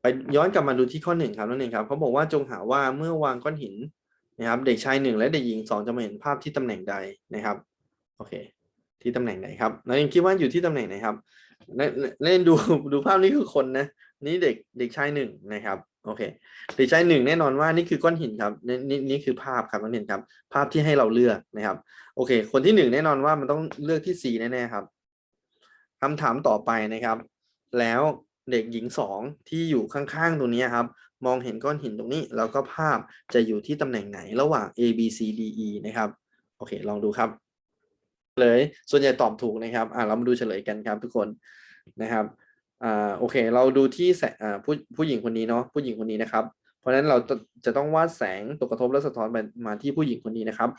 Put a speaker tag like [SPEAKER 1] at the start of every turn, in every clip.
[SPEAKER 1] ไปย้อนกลับมาดูที่ข้อหนึ่งครับนั่นเองครับเขาบอกว่าจงหาว่าเมื่อวางก้อนหินนะครับเด็กชายหนึ่งและเด็กหญิงสองจะมาเห็นภาพที่ตำแหน่งใดนะครับโอเค ที่ตำแหน่งไหนครับนักเรียนคิดว่าอยู่ที่ตำแหน่งไหนครับนักนักเรียนดูดูภาพนี้คือคนนะนี่เด็กเด็กชายหนึ่งนะครับโอเคเด็กชายหนึ่งแน่นอนว่านี่คือก้อนหินครับนี่นี่นี่คือภาพครับนักเรียนครับ ภาพที่ให้เราเลือกนะครับ โอเค คนที่หนึ่งแน่นอนว่ามันต้องเลือกที่สี่แน่ๆครับคำถามต่อไปนะครับ แล้ว เด็กหญิงสองที่อยู่ข้างๆตรงนี้ครับ มองเห็นก้อนหินตรงนี้ แล้วก็ภาพจะอยู่ที่ตำแหน่งไหนระหว่าง A B C D E นะครับ โอเค ลองดูครับเลยส่วนใหญ่ตอบถูกนะครับ อ่าเรามาดูเฉลยกันครับทุกคนนะครับ อ่า โอเค เราดูที่แสงอ่าผู้ผู้หญิงคนนี้เนาะ ผู้หญิงคนนี้นะครับ เพราะฉะนั้นเราจะจะต้องวาดแสงตกกระทบและสะท้อนไปมาที่ผู้หญิงคนนี้นะครับ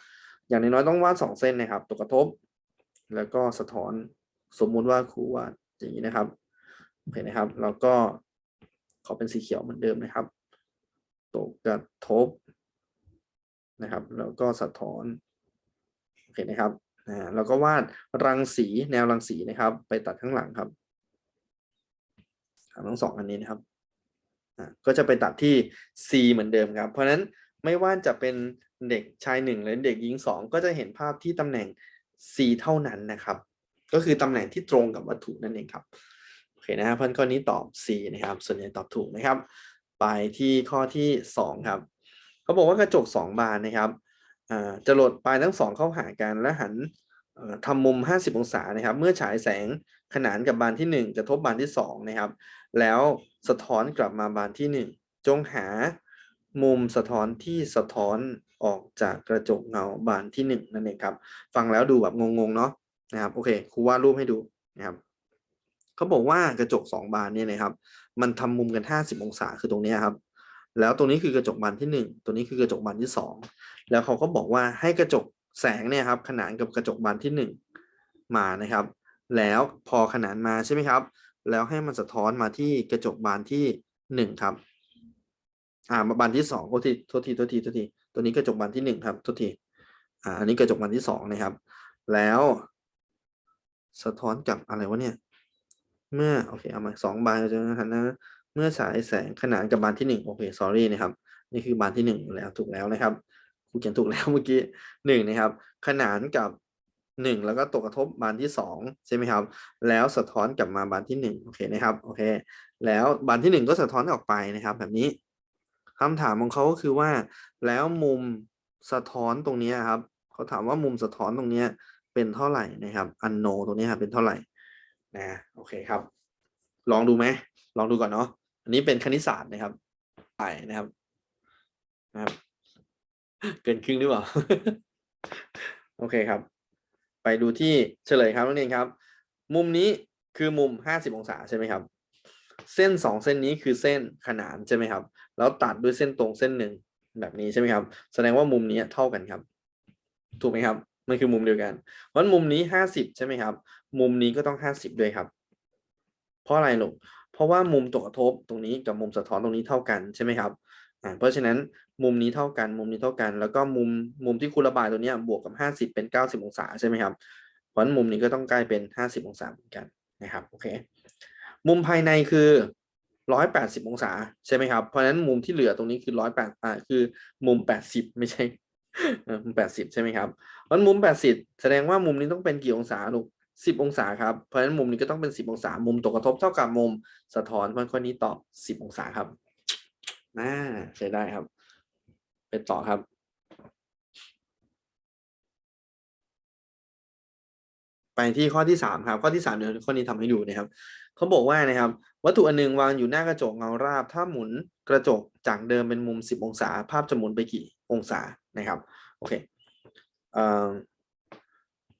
[SPEAKER 1] อย่างน้อยๆต้องวาดสองเส้นนะครับ ตกกระทบ แล้วก็สะท้อน สมมุติว่าครูวาดอย่างนี้นะครับ โอเคนะครับ แล้วก็ขอเป็นสีเขียวเหมือนเดิมนะครับ ตกกระทบนะครับ แล้วก็สะท้อนโอเคนะครับอ่าแล้วก็วาดรังสีแนวรังสีนะครับ ไปตัดข้างหลังครับทั้งสองอันนี้นะครับอ่าก็จะไปตัดที่ C เหมือนเดิมครับ เพราะฉะนั้นไม่ว่าจะเป็นเด็กชายหนึ่งหรือเด็กหญิงสองก็จะเห็นภาพที่ตำแหน่ง C เท่านั้นนะครับ ก็คือตำแหน่งที่ตรงกับวัตถุนั่นเองครับ นะครับเพราะฉะนั้นข้อนี้ตอบ C นะครับ ส่วนใหญ่ตอบถูกนะครับ ไปที่ข้อที่สองครับเขาบอกว่ากระจกสองบานนะครับจะหลดปลายทั้งสองเข้าหากันและหันทำมุม 50 องศานะครับ เมื่อฉายแสงขนานกับบานที่1จะทบบานที่ 2 นะครับ แล้วสะท้อนกลับมาบานที่ 1 จงหามุมสะท้อนที่สะท้อนออกจากกระจกเงาบานที่ 1 นั่นเองครับ ฟังแล้วดูแบบงงๆเนาะนะครับ โอเคครูวาดรูปให้ดูนะครับ เขาบอกว่ากระจกสองบานเนี่ยนะครับ มันทำมุมกัน50องศาคือตรงนี้ครับ แล้วตรงนี้คือกระจกบานที่หนึ่งตัวนี้คือกระจกบานที่สองแล้วเขาก็บอกว่าให้กระจกแสงเนี่ยครับขนานกับกระจกบานที่หนึ่งมานะครับ แล้วพอขนานมาใช่ไหมครับ แล้วให้มันสะท้อนมาที่กระจกบานที่หนึ่งครับ อ่ามาบานที่สองโทษทีโทษทีโทษทีโทษทีตัวนี้กระจกบานที่หนึ่งครับโทษทีอ่าอันนี้กระจกบานที่สองนะครับ แล้ว สะท้อนกับอะไรวะเนี่ย เมื่อโอเคเอามาสองบานจะหันนะเมื่อฉายแสงขนานกับบานที่หนึ่งโอเค sorry นะครับนี่คือบานที่หนึ่งแล้วถูกแล้วนะครับครูเขียนถูกแล้วเมื่อกี้หนึ่งนะครับ ขนานกับหนึ่งแล้วก็ตกกระทบบานที่สองใช่ไหมครับ แล้วสะท้อนกลับมาบานที่หนึ่งโอเคนะครับโอเค แล้วบานที่หนึ่งก็สะท้อนออกไปนะครับ แบบนี้คำถามของเขาก็คือว่า แล้วมุมสะท้อนตรงนี้ครับเขาถามว่ามุมสะท้อนตรงนี้เป็นเท่าไหร่นะครับ อันโนตรงนี้ครับเป็นเท่าไหร่ นะโอเคครับ ลองดูไหมลองดูก่อนเนาะอันนี้เป็นคณิตศาสตร์นะครับไปนะครับนะครับ เกินครึ่งหรือเปล่า โอเคครับ ไปดูที่เฉลยครับนักเรียนครับ มุมนี้คือมุม 50 องศาใช่ไหมครับ เส้นสองเส้นนี้คือเส้นขนานใช่ไหมครับ แล้วตัดด้วยเส้นตรงเส้นหนึ่งแบบนี้ใช่ไหมครับ แสดงว่ามุมนี้เท่ากันครับ ถูกไหมครับ มันคือมุมเดียวกัน เพราะฉะนั้นมุมนี้50ใช่ไหมครับ มุมนี้ก็ต้อง50ด้วยครับ เพราะอะไรลูกเพราะว่ามุมตกกระทบตรงนี้กับมุมสะท้อนตรงนี้เท่ากันใช่ไหมครับอ่าเพราะฉะนั้นมุมนี้เท่ากัน มุมนี้เท่ากัน แล้วก็มุมมุมที่คุณระบายตัวนี้บวกกับ50เป็น90องศาใช่ไหมครับ เพราะฉะนั้นมุมนี้ก็ต้องใกล้เป็น50องศาเหมือนกันนะครับโอเค มุมภายในคือ180องศาใช่ไหมครับ เพราะฉะนั้นมุมที่เหลือตรงนี้คือ108อ่าคือมุม80ไม่ใช่ เออมุม80ใช่ไหมครับเพราะฉะนั้นมุม80แสดงว่ามุมนี้ต้องเป็นกี่องศาลูกสิบองศาครับ เพราะฉะนั้นมุมนี้ก็ต้องเป็นสิบองศา มุมตกกระทบเท่ากับมุมสะท้อนเพราะข้อนี้ตอบสิบองศาครับน่าใช้ได้ครับ ไปต่อครับ ไปที่ข้อที่สามครับ ข้อที่สามเดี๋ยวข้อนี้ทำให้ดูนะครับเขาบอกว่านะครับ วัตถุอันหนึ่งวางอยู่หน้ากระจกเงาราบ ถ้าหมุนกระจกจากเดิมเป็นมุมสิบองศา ภาพจะหมุนไปกี่ องศานะครับโอเคเอ่อ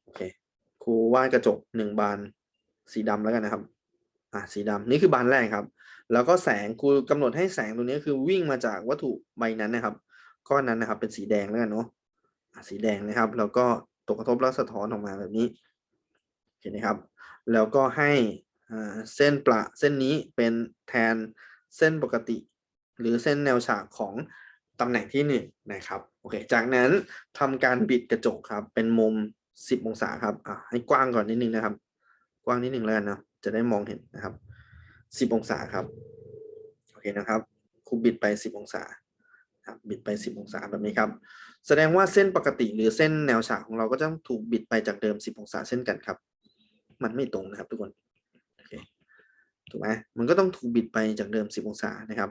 [SPEAKER 1] โอเคครูวาดกระจกหนึ่งบานสีดำแล้วกันนะครับอ่าสีดำนี่คือบานแรกครับ แล้วก็แสงครูกำหนดให้แสงตัวนี้คือวิ่งมาจากวัตถุใบนั้นนะครับก้อนนั้นนะครับ เป็นสีแดงแล้วกันเนาะอ่าสีแดงนะครับ แล้วก็ตกกระทบแล้วสะท้อนออกมาแบบนี้เห็นไหมครับ แล้วก็ให้อ่าเส้นประเส้นนี้เป็นแทนเส้นปกติ หรือเส้นแนวฉากของ ตำแหน่งที่หนึ่นะครับโอเคจากนั้นทำการบิดกระจกครับ เป็นมุม 10 องศาครับอะให้กว้างก่อนนิดนึงนะครับ กว้างนิดนึงแล้วกันนะจะได้มองเห็นนะครับ 10 องศาครับโอเคนะครับครูบิดไปสิบองศาครับบิดไปสิบองศาแบบนี้ครับ แสดงว่าเส้นปกติหรือเส้นแนวฉากของเราก็จะต้องถูกบิดไปจากเดิมสิบองศาเช่นกันครับ มันไม่ตรงนะครับทุกคนโอเคถูกไหมมันก็ต้องถูกบิดไปจากเดิมสิบองศานะครับ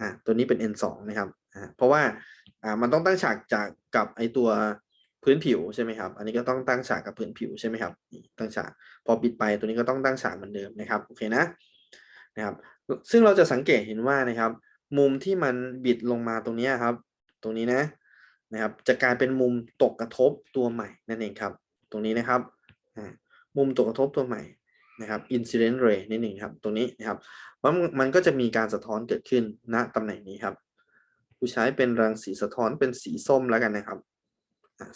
[SPEAKER 1] อ่าตัวนี้เป็น n สองนะครับอ่าเพราะว่าอ่ามันต้องตั้งฉากจากกับไอตัวพื้นผิวใช่ไหมครับ อันนี้ก็ต้องตั้งฉากกับพื้นผิวใช่ไหมครับตั้งฉากพอบิดไปตัวนี้ก็ต้องตั้งฉากเหมือนเดิมนะครับโอเคนะนะครับ ซึ่งเราจะสังเกตเห็นว่านะครับ มุมที่มันบิดลงมาตรงนี้ครับ ตรงนี้นะนะครับ จะกลายเป็นมุมตกกระทบตัวใหม่นั่นเองครับ ตรงนี้นะครับอ่ามุมตกกระทบตัวใหม่ นะครับ incident ray นิดหนึ่งครับ ตรงนี้นะครับว่ามันก็จะมีการสะท้อนเกิดขึ้นณตำแหน่งนี้ครับ ผู้ใช้เป็นรังสีสะท้อนเป็นสีส้มแล้วกันนะครับ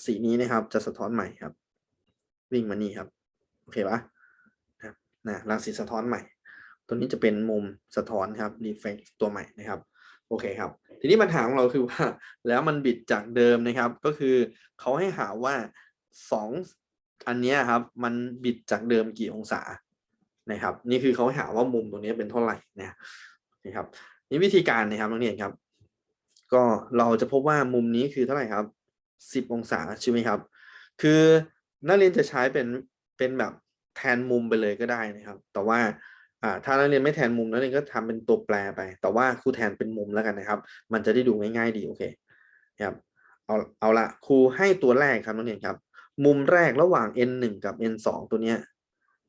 [SPEAKER 1] สีนี้นะครับจะสะท้อนใหม่ครับ วิ่งมานี่ครับ โอเคปะนะรับนะรังสีสะท้อนใหม่ ตัวนี้จะเป็นมุมสะท้อนครับ reflect ตัวใหม่นะครับ โอเคครับ ทีนี้ปัญหาของเราคือว่า แล้วมันบิดจากเดิมนะครับ ก็คือเขาให้หาว่าสองอันนี้ครับ มันบิดจากเดิมกี่องศา นะครับ นี่คือเขาหาว่ามุมตรงนี้เป็นเท่าไหร่นะนะครับนี่วิธีการนะครับนักเรียนครับ ก็เราจะพบว่ามุมนี้คือเท่าไหร่ครับสิบองศาใช่ไหมครับ คือนักเรียนจะใช้เป็นเป็นแบบแทนมุมไปเลยก็ได้นะครับ แต่ว่าถ้านักเรียนไม่แทนมุมนักเรียนก็ทำเป็นตัวแปรไป แต่ว่าครูแทนเป็นมุมแล้วกันนะครับ มันจะได้ดูง่ายๆดีโอเคครับเอาเอาละครูให้ตัวแรกครับนักเรียนครับ มุมแรกระหว่าง n 1กับ n 2ตัวเนี้ย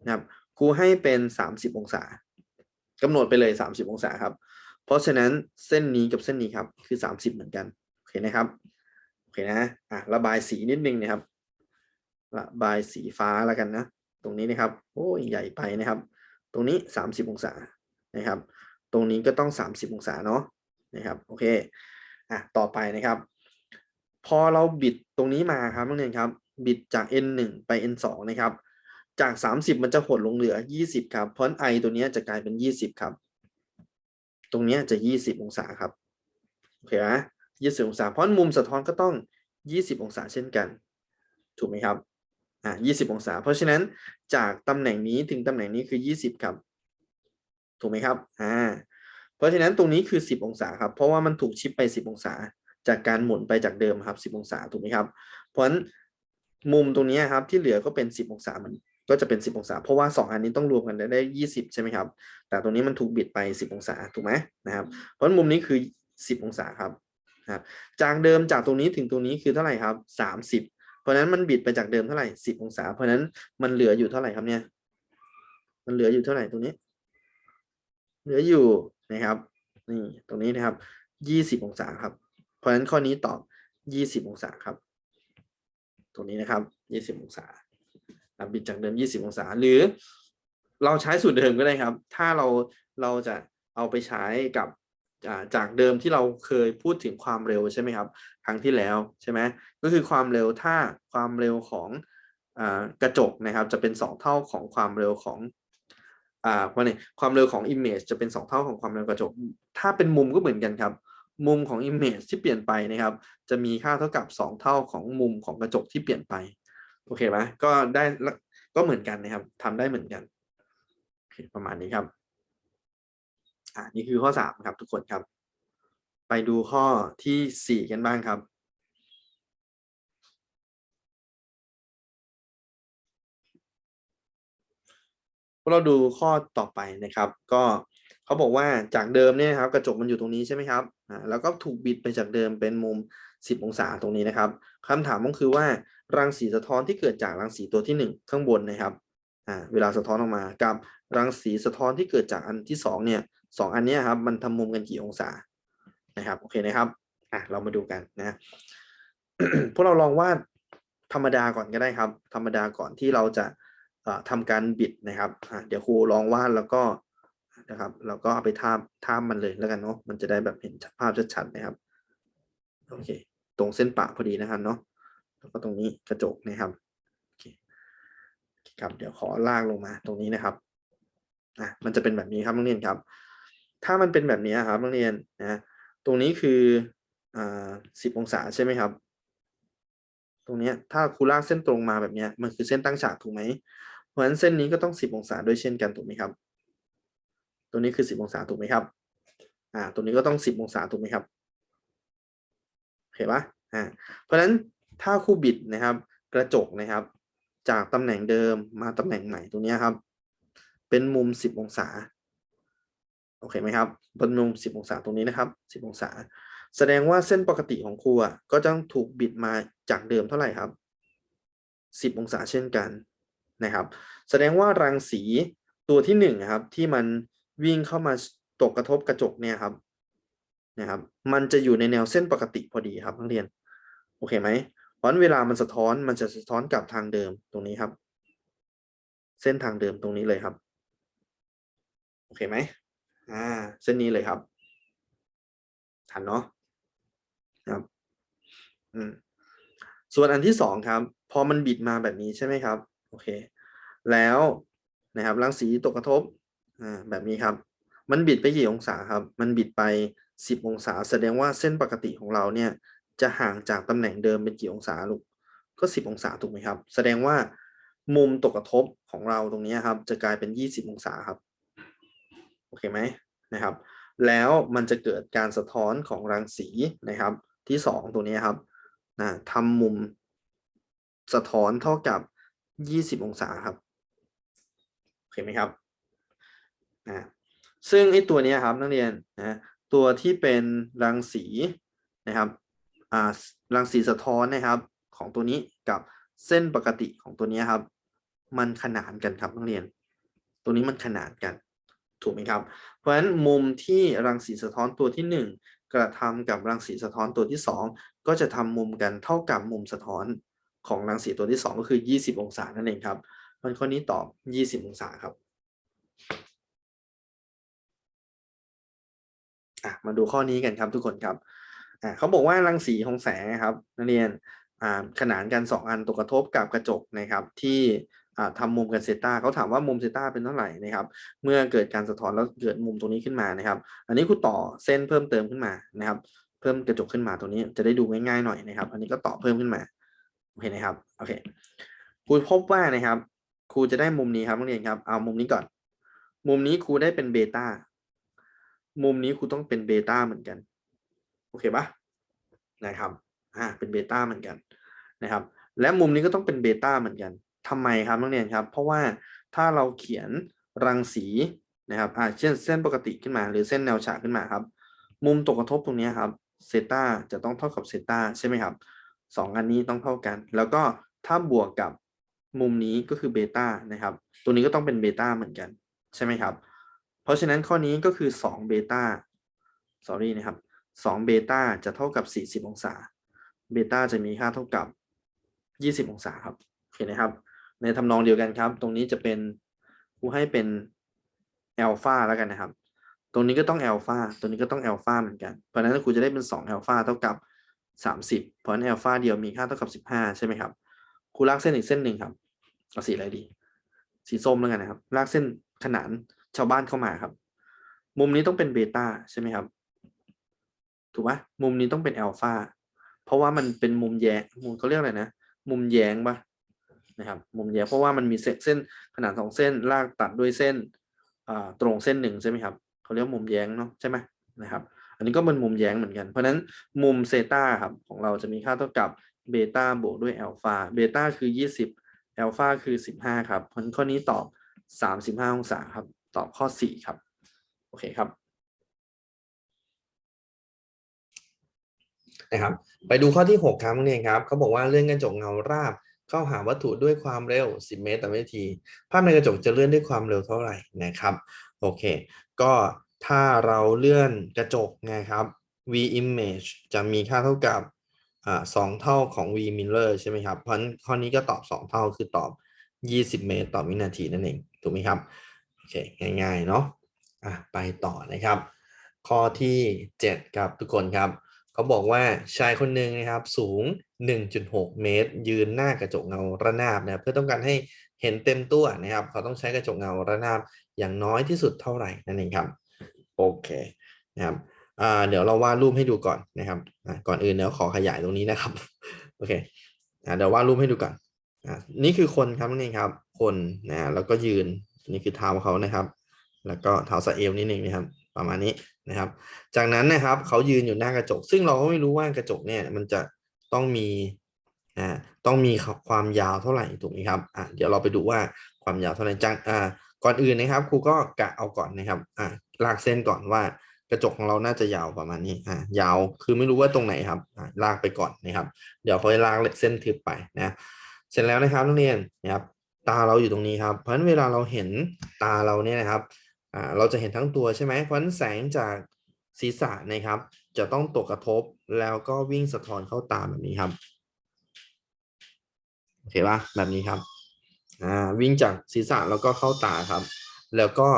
[SPEAKER 1] นะครับ ครูให้เป็น 30 องศากำหนดไปเลย 30 องศาครับ เพราะฉะนั้นเส้นนี้กับเส้นนี้ครับคือ 30 เหมือนกันโอเคนะครับโอเคนะอะระบายสีนิดนึงนะครับระบายสีฟ้าแล้วกันนะตรงนี้นะครับโอ้ยใหญ่ไปนะครับ ตรงนี้ 30 องศานะครับ ตรงนี้ก็ต้อง 30 องศาเนาะนะครับโอเคอะต่อไปนะครับ พอเราบิดตรงนี้มาครับนักเรียนครับ บิดจาก n 1ไป n 2นะครับ จาก 30 มันจะหดลงเหลือ 20 ครับ เพราะ i ตัวนี้จะกลายเป็น 20 ครับ ตรงนี้จะ 20 องศาครับโอเคนะ20องศา เพราะมุมสะท้อนก็ต้อง 20 องศาเช่นกัน ถูกไหมครับ อ่า20องศา เพราะฉะนั้นจากตำแหน่งนี้ถึงตำแหน่งนี้คือ 20 ครับ ถูกไหมครับ อ่า เพราะฉะนั้นตรงนี้คือ 10 องศาครับ เพราะว่ามันถูกชิปไป 10 องศา จากการหมุนไปจากเดิมครับ 10 องศา ถูกไหมครับ เพราะฉะนั้นมุมตรงนี้ครับที่เหลือก็เป็น 10 องศาเหมัน ก็จะเป็น 10 องศา เพราะว่า 2 อันนี้ต้องรวมกันได้ได20 ใช่ไหมครับ แต่ตรงนี้มันถูกบิดไป 10 องศา ถูกไหมนะครับ เพราะฉะนั้นมุมนี้คือ 10 องศาครับนะครับจากเดิมจากตรงนี้ถึงตรงนี้คือเท่าไหร่ครับ 30 เพราะนั้นมันบิดไปจากเดิมเท่าไหร่ 10 องศา เพราะนั้นมันเหลืออยู่เท่าไหร่ครับเนี่ย มันเหลืออยู่เท่าไหร่ตรงนี้ เหลืออยู่นะครับ นี่ตรงนี้นะครับ 20 องศาครับ เพราะฉะนั้นข้อนี้ตอบ 20 องศาครับ ตรงนี้นะครับ 20 องศา บิดจากเดิม 20 องศา หรือเราใช้สูตรเดิมก็ได้ครับ ถ้าเราเราจะเอาไปใช้กับจากเดิมที่เราเคยพูดถึงความเร็วใช่ไหมครับ ครั้งที่แล้วใช่ไหมก็คือความเร็วถ้าความเร็วของอกระจกนะครับ จะเป็น 2 เท่าของความเร็วของอ่าว่าเนี่ยความเร็วของ image จะเป็น 2 เท่าของความเร็วกระจก ถ้าเป็นมุมก็เหมือนกันครับ มุมของ image ที่เปลี่ยนไปนะครับ จะมีค่าเท่ากับ 2 เท่าของมุมของกระจกที่เปลี่ยนไป โอเคไหมก็ได้ก็เหมือนกันนะครับทำได้เหมือนกันประมาณนี้ครับ อ่านี่คือข้อ3ครับ ทุกคนครับ ไปดูข้อที่สี่กันบ้างครับเราดูข้อต่อไปนะครับ ก็เขาบอกว่าจากเดิมเนี่ยครับ กระจกมันอยู่ตรงนี้ใช่ไหมครับอ่าแล้วก็ถูกบิดไปจากเดิมเป็นมุม 10 องศาตรงนี้นะครับคำถามก็คือว่า รังสีสะท้อนที่เกิดจากรังสีตัวที่ 1 ข้างบนนะครับอ่าเวลาสะท้อนออกมากับรังสีสะท้อนที่เกิดจากอันที่2เนี่ยสองอันนี้ครับมันทำมุมกันกี่องศานะครับโอเคนะครับอะเรามาดูกันนะพวกเราลองวาดธรรมดาก่อนก็ได้ครับ ธรรมดาก่อนที่เราจะทำการบิดนะครับเดี๋ยวครูลองวาดแล้วก็นะครับเราก็เอาไปทาบทาบมันเลยแล้วกันเนาะมันจะได้แบบเห็นภาพชัดๆนะครับโอเค ตรงเส้นปะพอดีนะครับเนาะ แล้วก็ตรงนี้กระจกนะครับโอเคครับเดี๋ยวขอลากลงมาตรงนี้นะครับอะมันจะเป็นแบบนี้ครับนักเรียนครับ ถ้ามันเป็นแบบนี้ครับนักเรียนนะตรงนี้คืออ่าสิบองศาใช่ไหมครับ ตรงนี้ถ้าครูลากเส้นตรงมาแบบนี้มันคือเส้นตั้งฉากถูกไหมเพราะฉะนั้นเส้นนี้ก็ต้องสิบองศาด้วยเช่นกันถูกไหมครับ ตัวนี้คือสิบองศาถูกไหมครับอ่าตรงนี้ก็ต้องสิบองศาถูกไหมครับเห็นปะอ่าเพราะฉะนั้น ถ้าครูบิดนะครับ กระจกนะครับ จากตำแหน่งเดิมมาตำแหน่งใหม่ตรงนี้ครับ เป็นมุมสิบองศา โอเคไหมครับเป็นมุมสิบองศาตรงนี้นะครับสิบองศา แสดงว่าเส้นปกติของครูอะก็ต้องถูกบิดมาจากเดิมเท่าไหร่ครับสิบองศาเช่นกันนะครับ แสดงว่ารังสีตัวที่หนึ่งครับที่มันวิ่งเข้ามาตกกระทบกระจกเนี่ยครับนะครับ มันจะอยู่ในแนวเส้นปกติพอดีครับนักเรียน โอเคไหม เพราะฉะนั้นเวลามันสะท้อนมันจะสะท้อนกลับทางเดิมตรงนี้ครับ เส้นทางเดิมตรงนี้เลยครับ โอเคไหมอ่า เส้นนี้เลยครับทันเนาะครับอืมส่วนอันที่สองครับ พอมันบิดมาแบบนี้ใช่ไหมครับ โอเค แล้วนะครับรังสีตกกระทบอ่าแบบนี้ครับ มันบิดไปกี่องศาครับ มันบิดไปสิบองศา แสดงว่าเส้นปกติของเราเนี่ย จะห่างจากตำแหน่งเดิมเป็นกี่องศาลูกก็สิบองศาถูกไหมครับ แสดงว่ามุมตกกระทบของเราตรงนี้ครับ จะกลายเป็นยี่สิบองศาครับโอเคไหมนะครับ แล้วมันจะเกิดการสะท้อนของรังสีนะครับ ที่สองตัวนี้ครับนะทำมุมสะท้อนเท่ากับยี่สิบองศาครับโอเคไหมครับนะซึ่งไอ้ตัวนี้ครับนักเรียนนะตัวที่เป็นรังสีนะครับ รังสีสะท้อนนะครับของตัวนี้กับเส้นปกติของตัวนี้ครับ มันขนานกันครับนักเรียน ตัวนี้มันขนานกันถูกไหมครับ เพราะฉะนั้นมุมที่รังสีสะท้อนตัวที่หนึ่งกระทำกับรังสีสะท้อนตัวที่สองก็จะทำมุมกันเท่ากับมุมสะท้อนของรังสีตัวที่สองก็คือยี่สิบองศานั่นเองครับมันข้อนี้ตอบยี่สิบองศาครับมาดูข้อนี้กันครับทุกคนครับ อะเขาบอกว่ารังสีของแสงนะครับนักเรียนอ่าขนานกันสองอันตกกระทบกับกระจกนะครับที่อ่าทำมุมกันเซตาเขาถามว่ามุมเซตาเป็นเท่าไหร่นะครับ เมื่อเกิดการสะท้อนแล้วเกิดมุมตรงนี้ขึ้นมานะครับ อันนี้ครูต่อเส้นเพิ่มเติมขึ้นมานะครับ เพิ่มกระจกขึ้นมาตรงนี้จะได้ดูง่ายๆหน่อยนะครับ อันนี้ก็ต่อเพิ่มขึ้นมาโอเคนะครับโอเคครูพบว่านะครับครูจะได้มุมนี้ครับนักเรียนครับเอามุมนี้ก่อน มุมนี้ครูได้เป็นเบต้ามุมนี้ครูต้องเป็นเบต้าเหมือนกัน โอเคปะนะครับอ่าเป็นเบต้าเหมือนกันนะครับ และมุมนี้ก็ต้องเป็นเบต้าเหมือนกันทำไมครับนักเรียนครับ เพราะว่าถ้าเราเขียนรังสีนะครับอ่าเช่นเส้นปกติขึ้นมา หรือเส้นแนวฉากขึ้นมาครับ มุมตกกระทบตรงนี้ครับเซตาจะต้องเท่ากับเซตาใช่ไหมครับสองอันนี้ต้องเท่ากัน แล้วก็ถ้าบวกกับมุมนี้ก็คือเบต้านะครับ ตัวนี้ก็ต้องเป็นเบต้าเหมือนกัน ใช่ไหมครับ เพราะฉะนั้นข้อนี้ก็คือ2เบต้า sorry นะครับ 2เบต้าจะเท่ากับ 40 องศา เบต้าจะมีค่าเท่ากับ 20 องศาครับโอเคนะครับ ในทำนองเดียวกันครับ ตรงนี้จะเป็นกูให้เป็นอัลฟาแล้วกันนะครับ ตรงนี้ก็ต้องอัลฟาตรงนี้ก็ต้องอัลฟาเหมือนกัน เพราะฉะนั้นครูจะได้เป็น2อัลฟาเท่ากับ 30 เพราะฉะนั้นอัลฟาเดียวมีค่าเท่ากับ 15 ใช่ไหมครับครูลากเส้นอีกเส้นหนึ่งครับเอาสีอะไรดี สีส้มแล้วกันนะครับ ลากเส้นขนานชาวบ้านเข้ามาครับ มุมนี้ต้องเป็นเบต้าใช่ไหมครับ ถูกปะมุมนี้ต้องเป็นอัลฟาเพราะว่ามันเป็นมุมแย้งมุมเขาเรียกอะไรนะ มุมแย้งปะนะครับ มุมแย้งเพราะว่ามันมีเส้นเส้นขนาดสองเส้นลากตัดด้วยเส้นตรงเส้นหนึ่งใช่ไหมครับเขาเรียกมุมแย้งเนาะใช่ไหมนะครับ อันนี้ก็เป็นมุมแย้งเหมือนกัน เพราะฉะนั้นมุมเซตาครับของเราจะมีค่าเท่ากับเบต้าบวกด้วยอัลฟาเบต้าคือ 20อัลฟาคือ 15 ครับ เพราะนั้นข้อนี้ตอบ 35 องศาครับ ตอบข้อ 4 ครับ โอเคครับ
[SPEAKER 2] นะครับไปดูข้อที่ 6 ครับนี่ครับเขาบอกว่าเลื่อนกระจกเงาราบ เข้าหาวัตถุด้วยความเร็ว 10 เมตรต่อวินาที ภาพในกระจกจะเลื่อนด้วยความเร็วเท่าไหร่นะครับโอเค ก็ถ้าเราเลื่อนกระจกนะครับ v image จะมีค่าเท่ากับอสองเท่าของ v mirror ใช่ไหมครับเพราะข้อนี้ก็ตอบ 2 เท่าคือตอบ 20 เมตรต่อวินาทีนั่นเองถูกไหมครับโอเคง่ายๆเนาะอะไปต่อนะครับ ข้อที่ 7 ครับทุกคนครับ เขาบอกว่าชายคนหนึ่งนะครับสูง 1.6 เมตร ยืนหน้ากระจกเงาระนาบนะครับเพื่อต้องการให้เห็นเต็มตัวนะครับ เขาต้องใช้กระจกเงาระนาบอย่างน้อยที่สุดเท่าไหร่นั่นเองครับโอเคนะครับเดี๋ยวเราวาดรูปให้ดูก่อนนะครับก่อนอื่นเดี๋ยวขอขยายตรงนี้นะครับโอเคเดี๋ยววาดรูปให้ดูก่อนนี่คือคนครับนี่ครับ คนนะแล้วก็ยืนนี่คือเท้าเขานะครับ แล้วก็เท้าสะเอวนิดนึงนะครับ ประมาณนี้นะครับ จากนั้นนะครับเขายืนอยู่หน้ากระจก ซึ่งเราก็ไม่รู้ว่ากระจกเนี่ยมันจะต้องมีอ่าต้องมีความยาวเท่าไหร่ถูกไหมครับอ่าเดี๋ยวเราไปดูว่าความยาวเท่าไหร่จากอ่าก่อนอื่นนะครับครูก็กะเอาก่อนนะครับอ่าลากเส้นก่อนว่ากระจกของเราน่าจะยาวประมาณนี้อ่ายาวคือไม่รู้ว่าตรงไหนครับอ่าลากไปก่อนนะครับ เดี๋ยวค่อยลากเส้นทึบไปนะเสร็จแล้วนะครับนักเรียนนะครับตาเราอยู่ตรงนี้ครับ เพราะฉะนั้นเวลาเราเห็นตาเราเนี่ยนะครับ อ่าเราจะเห็นทั้งตัวใช่ไหมเพราะนั้นแสงจากศีรษะนะครับ จะต้องตกกระทบแล้วก็วิ่งสะท้อนเข้าตาแบบนี้ครับโอเคปะแบบนี้ครับอ่าวิ่งจากศีรษะแล้วก็เข้าตาครับ แล้วก็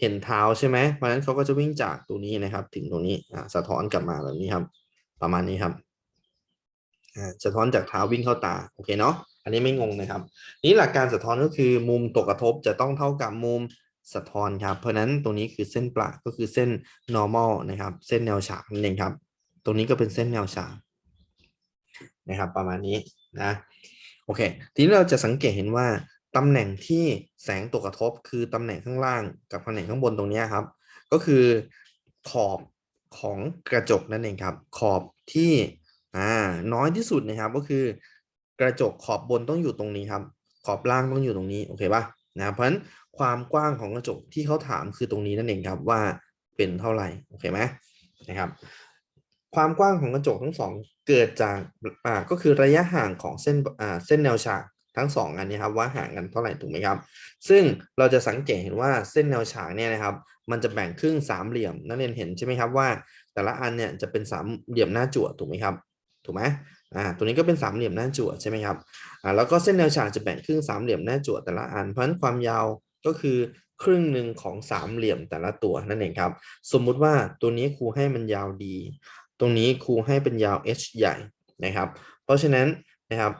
[SPEAKER 2] เห็นเท้าใช่ไหมเพราะนั้นเขาก็จะวิ่งจากตรงนี้นะครับ ถึงตรงนี้อ่าสะท้อนกลับมาแบบนี้ครับ ประมาณนี้ครับอ่าสะท้อนจากเท้าวิ่งเข้าตาโอเคเนาะอันนี้ไม่งงนะครับ นี่หลักการสะท้อนก็คือมุมตกกระทบจะต้องเท่ากับมุม สะท้อนครับ เพราะนั้นตรงนี้คือเส้นประก็คือเส้น normal นะครับ เส้นแนวฉากนั่นเองครับ ตรงนี้ก็เป็นเส้นแนวฉากนะครับประมาณนี้นะโอเค ทีนี้เราจะสังเกตเห็นว่าตำแหน่งที่แสงตกกระทบ คือตำแหน่งข้างล่างกับตำแหน่งข้างบนตรงนี้ครับ ก็คือขอบของกระจกนั่นเองครับ ขอบที่น้อยที่สุดนะครับก็คือกระจกขอบบนต้องอยู่ตรงนี้ครับ ขอบล่างต้องอยู่ตรงนี้โอเคป่ะนะเพราะฉะนั้น ความกว้างของกระจกที่เขาถามคือตรงนี้นั่นเองครับว่าเป็นเท่าไหร่โอเคไหมนะครับความกว้างของกระจกทั้งสองเกิดจากอ่าก็คือระยะห่างของเส้นอ่าเส้นแนวฉากทั้งสองอันนี้ครับว่าห่างกันเท่าไหร่ถูกไหมครับ ซึ่งเราจะสังเกตเห็นว่าเส้นแนวฉากเนี่ยนะครับ มันจะแบ่งครึ่งสามเหลี่ยมนักเรียนเห็นใช่ไหมครับว่า แต่ละอันเนี่ยจะเป็นสามเหลี่ยมหน้าจั่วถูกไหมครับถูกไหมอ่าตัวนี้ก็เป็นสามเหลี่ยมหน้าจั่วใช่ไหมครับอ่าแล้วก็เส้นแนวฉากจะแบ่งครึ่งสามเหลี่ยมหน้าจั่วแต่ละอันเพราะฉะนั้นความยาว ก็คือครึ่งหนึ่งของสามเหลี่ยมแต่ละตัวนั่นเองครับ สมมุติว่าตัวนี้ครูให้มันยาวดี ตรงนี้ครูให้เป็นยาว h ใหญ่นะครับ เพราะฉะนั้นนะครับ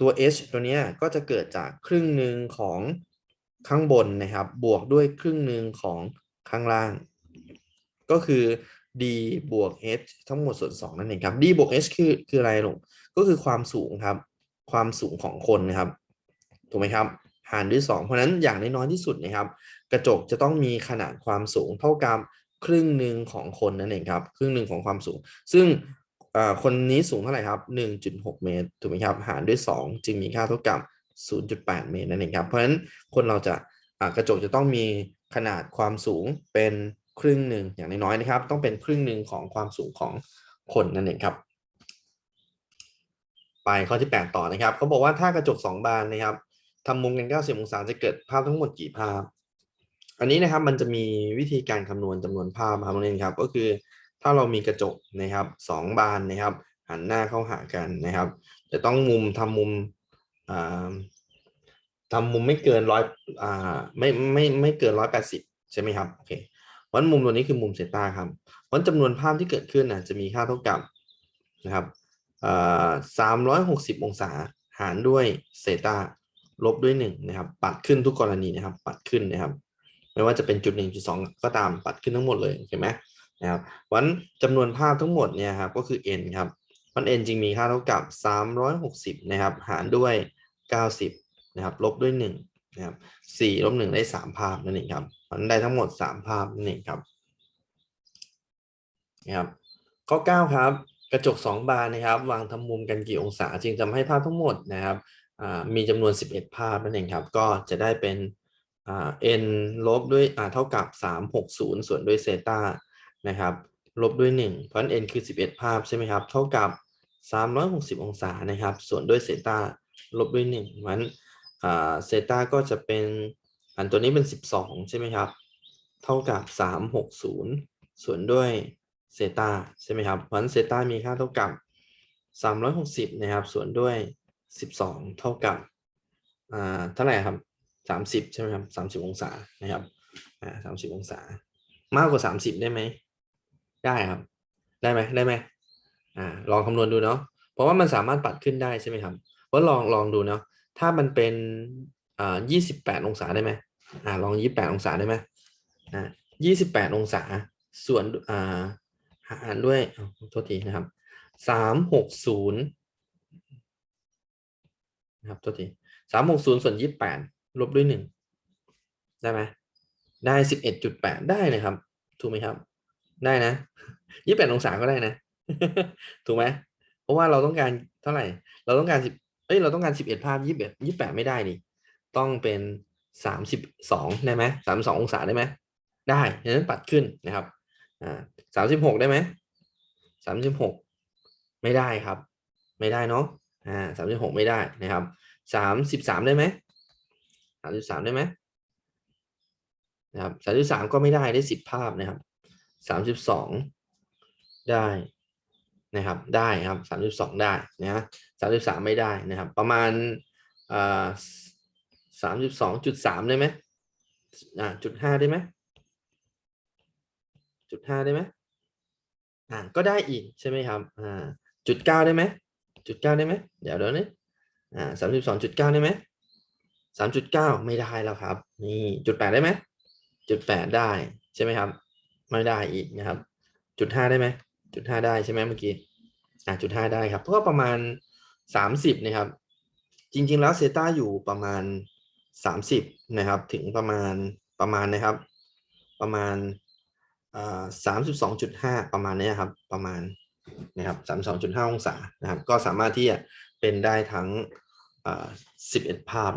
[SPEAKER 2] ตัว h ตัวนี้ก็จะเกิดจากครึ่งหนึ่งของข้างบนนะครับ บวกด้วยครึ่งหนึ่งของข้างล่าง ก็คือ d บวก h ทั้งหมดส่วน 2 นั่นเองครับ d บวก h คือคืออะไรลงก็คือความสูงครับ ความสูงของคนนะครับ ถูกไหมครับ หารด้วย 2 เพราะนั้นอย่างน้อยที่สุดนะครับกระจกจะต้องมีขนาดความสูงเท่ากับครึ่งหนึ่งของคนนั่นเองครับครึ่งหนึ่งของความสูง ซึ่งคนนี้สูงเท่าไหร่ครับ 1.6 เมตรถูกไหมครับหารด้วย 2 จึงมีค่าเท่ากับ 0.8 เมตรนั่นเองครับเพราะฉะนั้นคนเราจะกระจกจะต้องมีขนาดความสูงเป็นครึ่งหนึ่งอย่างน้อยๆนะครับ ต้องเป็นครึ่งหนึ่งของความสูงของคนนั่นเองครับ ไปข้อที่ 8 ต่อนะครับเขาบอกว่าถ้ากระจก 2 บานนะครับ ทำมุมกัน 90 องศาจะเกิดภาพทั้งหมดกี่ภาพ อันนี้นะครับมันจะมีวิธีการคำนวณจำนวนภาพครับนั่นเองครับ ก็คือถ้าเรามีกระจกนะครับสองบานนะครับ หันหน้าเข้าหากันนะครับ จะต้องมุมทำมุมทำมุมไม่เกินร้อยไม่ไม่ไม่เกินร้อยแปดสิบใช่ไหมครับโอเคเพราะฉะนั้นมุมตัวนี้คือมุมเซตาครับเพราะจำนวนภาพที่เกิดขึ้นนะจะมีค่าเท่ากับนะครับสามร้อยหกสิบองศาหารด้วยเซตา ลบด้วยหนึ่งนะครับ ปัดขึ้นทุกกรณีนะครับ ปัดขึ้นนะครับ ไม่ว่าจะเป็นจุดหนึ่งจุดสองก็ตามปัดขึ้นทั้งหมดเลยเห็นไหมนะครับวันจำนวนภาพทั้งหมดเนี่ยครับก็คือ n ครับมัน n จริงมีค่าเท่ากับ 360 นะครับ หารด้วย 90 นะครับ ลบด้วย 1 นะครับ4ลบ1ได้ 3 ภาพนั่นเองครับมันได้ทั้งหมด 3 ภาพนั่นเองครับนะครับข้อ 9 ครับ กระจก 2 บานนะครับ วางทำมุมกันกี่องศา จึงทำให้ภาพทั้งหมดนะครับ มีจำนวน 11 ภาพนั่นเองครับ ก็จะได้เป็น n ลบด้วยอ่าเท่ากับ 360 ส่วนด้วยเซตานะครับ ลบด้วย 1 เพราะนั้น n คือ 11 ภาพใช่ไหมครับ เท่ากับ 360 องศานะครับ ส่วนด้วยเซตาลบด้วย1เพราะฉะนั้นเซตาก็จะเป็นอันตัวนี้เป็น 12 ใช่ไหมครับ เท่ากับ 360 ส่วนด้วยเซตาใช่ไหมครับเพราะนั้นเซตามีค่าเท่ากับ 360 นะครับ ส่วนด้วย 12เท่ากับอ่าเท่าไหร่ครับสามสิบใช่ไหมครับสามสิบองศานะครับอ่าสามสิบองศา มากกว่าสามสิบได้ไหมได้ครับ ได้ไหมได้ไหมอ่าลองคำนวณดูเนาะเพราะว่ามันสามารถปัดขึ้นได้ใช่ไหมครับว่าลองลองดูเนาะถ้ามันเป็นอ่ายี่สิบแปดองศาได้ไหมอ่าลองยี่แปดองศาได้ไหมอ่ายี่สิบแปดองศาส่วนอ่าหารด้วยอ้าวโทษทีนะครับสามหกศูนย์ นะครับโทษทีสามหกศูนย์ส่วนยี่แปดลบด้วยหนึ่งได้ไหมได้สิบเอ็ดจุดแปดได้นะครับ ถูกไหมครับ ได้นะยี่แปดองศาก็ได้นะ ถูกไหมเพราะว่าเราต้องการเท่าไหร่ เราต้องการสิบเอ้ยเราต้องการสิบเอ็ดภาพยี่สิบเอ็ดยี่แปดไม่ได้นี่ ต้องเป็นสามสิบสองได้ไหมสามสององศาได้ไหมได้ฉะนั้นปัดขึ้นนะครับอ่าสามสิบหกได้ไหมสามสิบหกไม่ได้ครับ ไม่ได้เนาะ อ่าสามสิบหกไม่ได้นะครับสามสิบสามได้ไหมสามสิบสามได้ไหมนะครับสามสิบสามก็ไม่ได้ได้สิบภาพนะครับสามสิบสองได้นะครับได้ครับสามสิบสองได้นะสามสิบสามไม่ได้นะครับ ประมาณอ่าสามสิบสองจุดสามได้ไหมอ่าจุดห้าได้ไหมจุดห้าได้ไหมอ่าก็ได้อีกใช่ไหมครับอ่าจุดเก้าได้ไหม จุดเก้าได้ไหมเดี๋ยวเดี๋ยวนี้อ่าสามสิบสองจุดเก้าได้ไหมสามจุดเก้าไม่ได้แล้วครับ นี่จุดแปดได้ไหมจุดแปดได้ใช่ไหมครับ ไม่ได้อีกนะครับ จุดห้าได้ไหมจุดห้าได้ใช่ไหมเมื่อกี้อ่าจุดห้าได้ครับเพราะว่าประมาณสามสิบนะครับ จริง ๆ แล้วเซต้าอยู่ประมาณสามสิบนะครับ ถึงประมาณประมาณนะครับ ประมาณสามสิบสองจุดห้าประมาณนี้ครับ ประมาณ นะครับสามสองจุดห้าองศานะครับ ก็สามารถที่จะเป็นได้ทั้งสิบเอ็ดภาพ